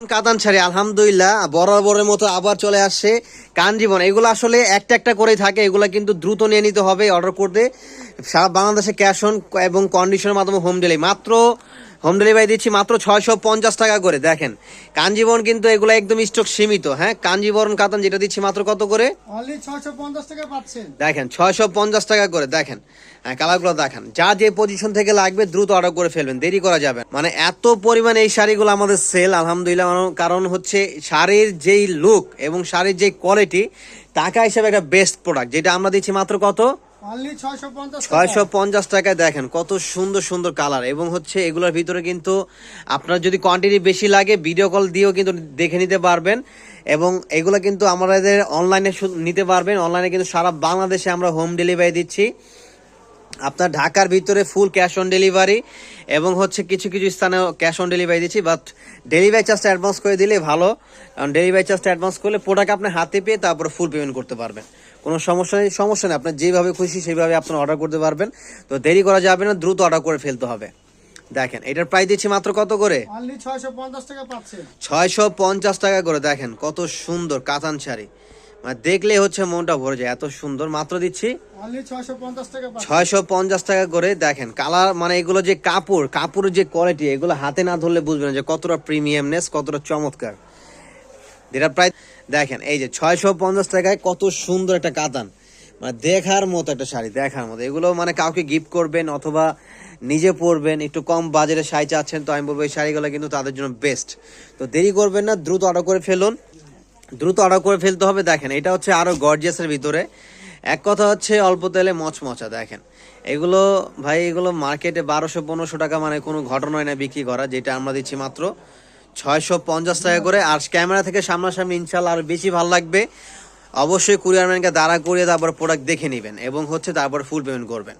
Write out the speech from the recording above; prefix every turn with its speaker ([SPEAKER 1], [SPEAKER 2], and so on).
[SPEAKER 1] কাতান শাড়ি আলহামদুলিল্লাহ। বরাবরের মতো আবার চলে আসছে কান জীবন এগুলো আসলে একটা একটা করেই থাকে, এগুলো কিন্তু দ্রুত নিয়ে নিতে হবে অর্ডার করতে। সারা বাংলাদেশে ক্যাশ অন এবং কন্ডিশনের মাধ্যমে হোম ডেলিভারি মাত্র হোম ডেলিভারি দিচ্ছি মাত্র ছয়শো পঞ্চাশ টাকা করে দেখেন। কাঞ্জীবরণ কিন্তু এগুলো একদম স্টক সীমিত হ্যাঁ? কাঞ্জীবরণ কাতান যেটা দিচ্ছি মাত্র কত করে? দেখেন ছয়শো পঞ্চাশ টাকা করে দেখেন। হ্যাঁ কালারগুলো দেখেন। যা যে পজিশন থেকে লাগবে দ্রুত অর্ডার করে ফেলবেন দেরি করা যাবে মানে এত পরিমাণে এই শাড়িগুলো আমাদের সেল আলহামদুলিল্লাহ কারণ- হচ্ছে শাড়ির যেই লুক এবং শাড়ির যেই কোয়ালিটি টাকা হিসেবে একটা বেস্ট প্রোডাক্ট যেটা আমরা দিচ্ছি মাত্র কত?
[SPEAKER 2] ছয়শো পঞ্চাশ
[SPEAKER 1] টাকায় দেখেন, কত সুন্দর সুন্দর কালার। এবং হচ্ছে এগুলোর ভিতরে কিন্তু আপনার যদি কোয়ান্টিটি বেশি লাগে ভিডিও কল দিয়েও কিন্তু দেখে নিতে পারবেন। এবং এগুলো কিন্তু আমাদের অনলাইনে নিতে পারবেন। অনলাইনে কিন্তু সারা বাংলাদেশে আমরা হোম ডেলিভারি দিচ্ছি। আপনার ঢাকার ভিতরে ফুল ক্যাশ অন ডেলিভারি এবং হচ্ছে কিছু কিছু স্থানে ক্যাশ অন ডেলিভারি দিচ্ছি বাট ডেলিভারি চার্জটা অ্যাডভান্স করে দিলে ভালো। কারণ ডেলিভারি চার্জটা অ্যাডভান্স করলে প্রোডাক্ট আপনি হাতে পেয়ে তারপরে ফুল পেমেন্ট করতে পারবেন। কোনো সমস্যা নেই সমস্যা নেই। আপনার যেভাবে খুশি সেইভাবে আপনার অর্ডার করতে পারবেন। তো দেরি করা যাবে না দ্রুত অর্ডার করে ফেলতে হবে। দেখেন এটার প্রাইস দিচ্ছি মাত্র কত করে?
[SPEAKER 2] ছয়শো পঞ্চাশ টাকা
[SPEAKER 1] করে দেখেন কত সুন্দর কাতান শাড়ি। মানে দেখলে হচ্ছে মনটা ভরে যায় এত সুন্দর। মাত্র দিচ্ছি
[SPEAKER 2] ছয়শো পঞ্চাশ টাকা
[SPEAKER 1] করে দেখেন কালার মানে এগুলো যে কাপড় কাপড়ের যে কোয়ালিটি এগুলো হাতে না ধরলে বুঝবেন যে কতটা প্রিমিয়ামনেস কতটা চমৎকার। যেটা প্রায় দেখেন এই যে ছয়শো পঞ্চাশ টাকায় কত সুন্দর একটা কাতান। মানে দেখার মতো একটা শাড়ি দেখার মতো। এগুলো মানে কাউকে গিফট করবেন অথবা নিজে পরবেন একটু কম বাজারে শাড়ি চাচ্ছেন তো আমি বলব এই শাড়িগুলো কিন্তু তাদের জন্য বেস্ট তো দেরি করবেন না দ্রুত অর্ডার করে ফেলুন। দ্রুত অর্ডার করে ফেলতে হবে, দেখেন, এটা হচ্ছে আরও গর্জিয়াসের ভিতরে। এক কথা হচ্ছে, অল্প তেলে মচমচা, দেখেন। এগুলো, ভাই, এগুলো মার্কেটে বারোশো, পনেরোশো টাকা মানে কোনো ঘটনায় না বিক্রি করা, যেটা আমরা দিচ্ছি মাত্র ছয়শো পঞ্চাশ টাকা করে। আর ক্যামেরা থেকে সামনাসামনি ইনশাল্লাহ আরও বেশি ভালো লাগবে। অবশ্যই কুরিয়ারম্যানকে দাঁড়া করিয়ে তারপর প্রোডাক্ট দেখে নেবেন এবং হচ্ছে তারপর ফুল পেমেন্ট করবেন।